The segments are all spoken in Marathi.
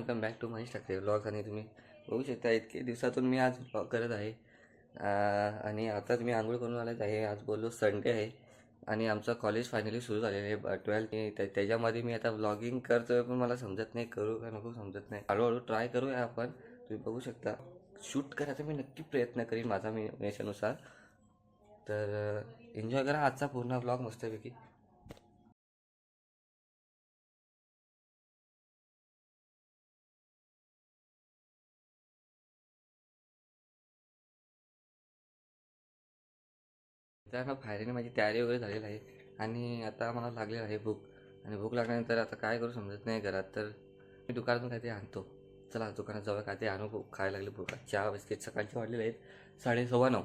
Welcome back to Mahesh Thackeray blogs आणि तुम्ही बघू शकता इतके दिवसातून मी आज ब्लॉग करत आहे. आणि आताच मी आंघोळ करून आलेच आहे. आज बोललो संडे आहे. आणि आमचं कॉलेज फायनली सुरू झालेलं आहे ट्वेल्थ त्याच्यामध्ये मी आता ब्लॉगिंग करतोय पण मला समजत नाही करू का नको समजत नाही. हळूहळू ट्राय करूया आपण. तुम्ही बघू शकता. शूट करायचा मी नक्की प्रयत्न करीन माझा मी याच्यानुसार तर एन्जॉय करा आजचा पूर्ण ब्लॉग मस्तपैकी. त्यानं फायरीने माझी तयारी वगैरे झालेली आहे. आणि आता मला लागलेलं आहे भूक. आणि भूक लागल्यानंतर आता काय करू समजत नाही घरात. तर मी दुकानातून काहीतरी आणतो. चला दुकानात जाऊया काहीतरी आणू भूक खायला लागली भूक. चहा बिस्किट सकाळचे वाढलेले आहेत. साडे सव्वा नऊ.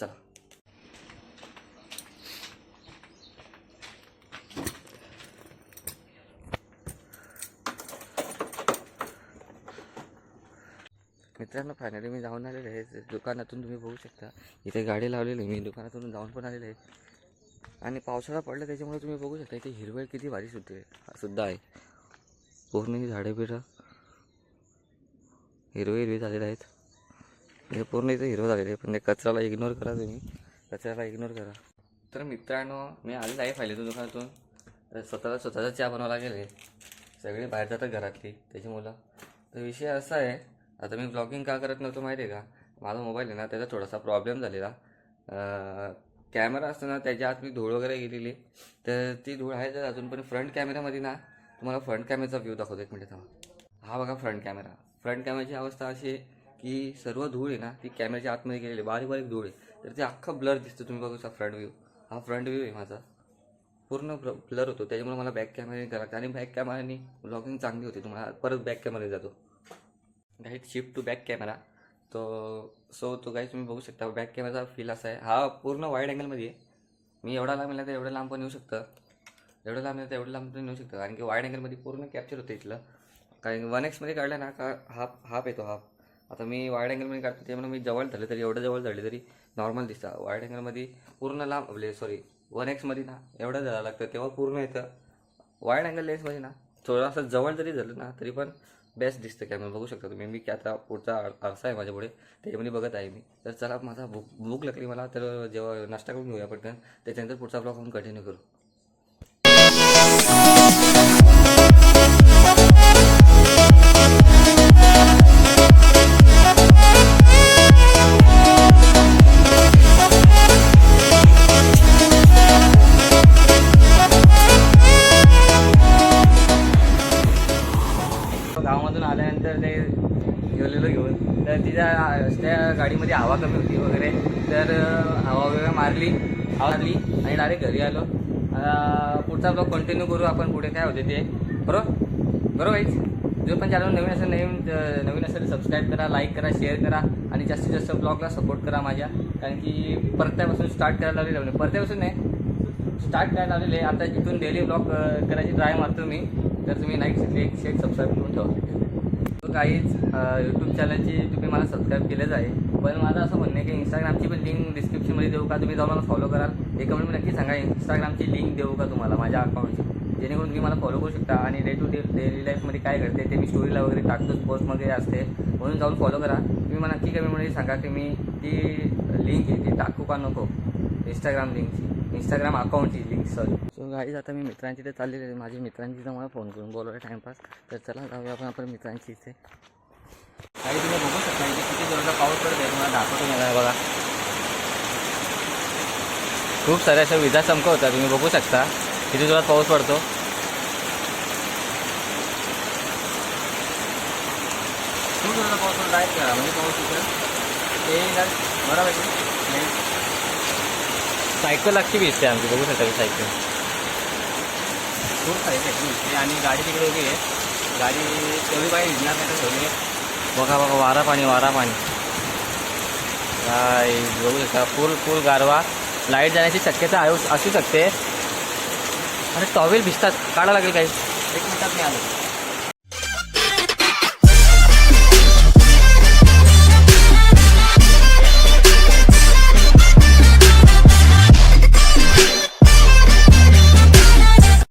चला. मित्रांनो फायनली मी जाऊन आलेले आहे. दुकानातून तुम्ही बघू शकता. इथे गाडी लावलेली आहे. मी दुकानातून जाऊन पण आलेले आहे. आणि पावसाळा पडला त्याच्यामुळे तुम्ही बघू शकता इथे हिरवळ किती भारी सुद्धा आहे सुद्धा आहे. पूर्ण ही झाडे बिडं हिरवे हिरवे झालेले आहेत. हे पूर्ण इथे हिरवं झालेलं आहे. पण ते कचऱ्याला इग्नोर करा तुम्ही. कचऱ्याला इग्नोर करा. तर मित्रांनो मी आलेलो आहे फायलेच्या दुकानातून. तर स्वतःला स्वतःचा चहा बनवायला लागेल आहे सगळे बाहेर जातात घरातली. त्याच्यामुळं. तर विषय असा आहे आता मी ब्लॉगिंग का करत नव्हतो माहिती आहे का? माझा मोबाईल आहे ना त्याचा थोडासा प्रॉब्लेम झालेला. कॅमेरा असतो ना त्याच्या आत मी धूळ वगैरे गेलेली. तर ती धूळ आहे तर अजून पण फ्रंट कॅमेऱ्यामध्ये ना तुम्हाला फ्रंट कॅमेराचा व्ह्यू दाखवतो एक मिनिट थांबा. हा बघा फ्रंट कॅमेरा फ्रंट कॅमेराची अवस्था अशी आहे की सर्व धूळ आहे ना ती कॅमेऱ्याच्या आतमध्ये गेलेली बारीक बारीक धूळ आहे. तर ते अख्खा ब्लर दिसतं तुम्ही बघू शकता फ्रंट व्ह्यू हा फ्रंट व्ह्यू आहे माझा. पूर्ण ब्लर होतो. त्याच्यामुळे मला बॅक कॅमेरा करा. आणि बॅक कॅमेराने ब्लॉगिंग चांगली होती. तुम्हाला परत बॅक कॅमेरा जातो. गाईट शिफ्ट टू बॅक कॅमेरा तो सो तो काही तुम्ही बघू शकता बॅक कॅमेराचा फील असा आहे. हा पूर्ण वाईड अँगलमध्ये आहे. मी एवढा लांब येणार तर एवढं लांब पण येऊ शकतं. एवढं लांब तर एवढं लांब पण येऊ शकतं. कारण की वाईड अँगलमध्ये पूर्ण कॅप्चर होतं इथलं. कारण वन एक्समध्ये काढलं ना का हाफ हाफ येतो हाफ आता मी वाईड अँगलमध्ये काढतो त्यामुळे मी जवळ धरले तरी एवढं जवळ धरले तरी नॉर्मल दिसतं. वाईड अँगलमध्ये पूर्ण लांब म्हणजे सॉरी वन एक्समध्ये ना एवढं धरावं लागतं. तेव्हा पूर्ण येतं. वाईड अँगल लेन्समध्ये ना थोडंसं जवळ जरी झालं ना तरी पण बेस्ट दिसतं कॅमेरा बघू शकता तुम्ही. मी की आता पुढचा आर- आरसा आहे माझ्यापुढे. त्याच्यामध्ये बघत आहे मी. तर चला माझा भूक भूक लागली मला. तर जेव्हा नाश्ता करून घेऊया पटकन. त्याच्यानंतर पुढचा ब्लॉग आपण कंटिन्यू करू. त्या त्या गाडीमध्ये हवा कमी होती वगैरे तर हवा वगैरे मारली हवा मारली आणि डायरेक्ट घरी आलो. पुढचा ब्लॉग कंटिन्यू करू आपण पुढे काय होते ते. बरोबर? बरोबर आहेच जो पण चॅनल नवीन असेल नवीन नवीन असेल सबस्क्राईब करा लाईक करा शेअर करा आणि जास्तीत जास्त ब्लॉगला सपोर्ट करा माझ्या. कारण की परत्यापासून स्टार्ट करायला लावलेलं परत्यापासून नाही स्टार्ट करायला लावलेले आहे. आता इथून डेली ब्लॉग करायची ट्राय मारतो मी. तर तुम्ही लाईक एक शेअर सबस्क्राईब करून ठेवा. काहीच यूट्यूब चॅनलची तुम्ही मला सबस्क्राईब केलंच आहे. पण माझं असं म्हणणं आहे की इंस्टाग्रामची पण लिंक डिस्क्रिप्शनमध्ये देऊ का? तुम्ही जाऊन मला फॉलो कराल. हे मी नक्की सांगा. इंस्टाग्रामची लिंक देऊ का तुम्हाला माझ्या अकाउंटची जेणेकरून तुम्ही मला फॉलो करू शकता आणि डे टू डे डेली लाईफमध्ये काय घडते ते मी स्टोरीला वगैरे टाकतोच पोस्ट वगैरे असते. म्हणून जाऊन फॉलो करा. तुम्ही मला नक्की कमेंटमध्ये सांगा की मी ती लिंक आहे ती टाकू का नको? इंस्टाग्राम लिंकची इंस्टाग्राम अकाउंटची लिंक सॉरी सो गाईज आता मी मित्रांची इथे चाललेली आहे. माझी मित्रांची तर मला फोन करून बोलवला टाईमपास तर चला जाऊया आपण आपण मित्रांची इथे. काही तुम्ही बघू शकता इथे किती जोराचा पाऊस पडत आहे तुम्हाला दाखवतो मला बघा. खूप साऱ्या अशा विजा होत्या तुम्ही बघू शकता किती जोरात पाऊस पडतो. खूप जोराचा पाऊस पडतो आहे करा म्हणजे पाऊस इथे ते बरोबर सायकल अख्खी भिजते आमची? बघू शकता सायकल खूप सारी आणि गाडी तिकडे उभी आहे. गाडी तेवढी पाहिजे भिजणार नाही तर ठेवली बघा बघा वारा पाणी वारा पाणी. काय बघू शकता फुल फुल गारवा. लाइट जाण्याची शक्यता आहे असू शकते. आणि टॉवेल भिजतात. काढा लागेल काही. एक मिनिटात मी आलो.